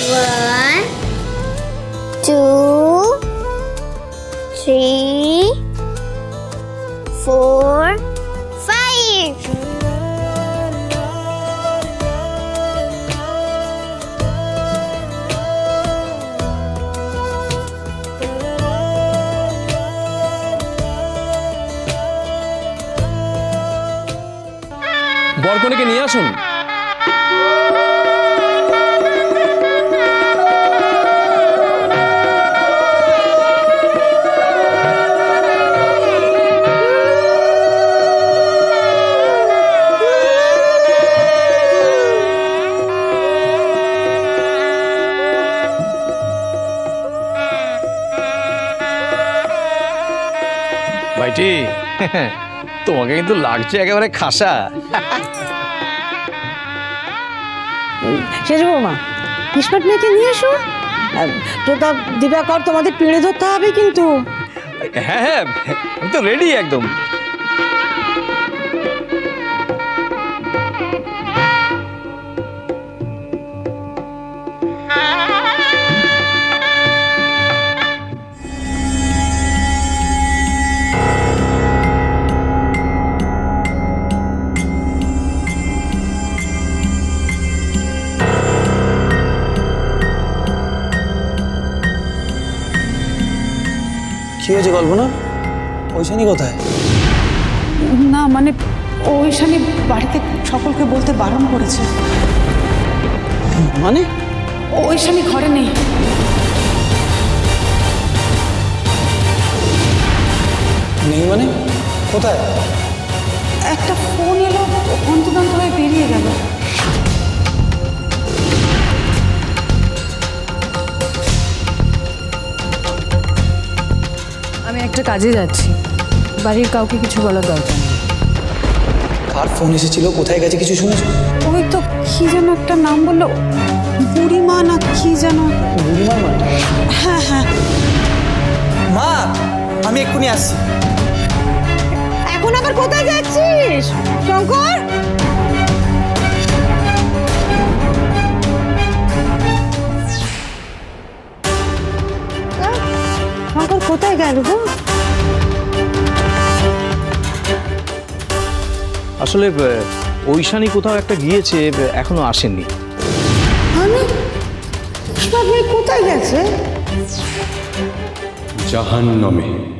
One, two, three, four, five. বরকনেকে নিয়ে আসুন ভাইটি তোমাকে কিন্তু লাগছে একেবারে খাসা। শেষ বৌমা স্মার্ট মেয়েকে নিয়ে এসো। প্রতাপ দিবাকর তোমাদের পিড়ে ধরতে হবে কিন্তু। হ্যাঁ হ্যাঁ তো রেডি একদম। কি হয়েছে কল্পনা ওইখানে কোথায়? না মানে ওইখানে বাড়িতে সকলকে বলতে বারণ করেছে। মানে? ওইখানে ঘরে নেই। নেই মানে? কোথায়? একটা ফোন এলো অন্তদন্ত হয়ে বেরিয়ে গেল। আমি একটা কাজে যাচ্ছি। বাড়ির কাউকে কিছু বলার দরকার নেই। কার ফোন এসেছিল? কোথায় গেছে কিছু শুনেছো? ওই তো কি যেন একটা নাম বলল বুড়িমা না কি যেন? বুড়িমার মানে? হ্যাঁ হ্যাঁ। মা আমি এক্ষুনি আসছি। এখন আবার কোথায় যাচ্ছিস? শঙ্কর? আসলে ঐশানি কোথাও একটা গিয়েছে এখনও আসেননি। আমি? কোথায় গেছে? জাহান্নামে।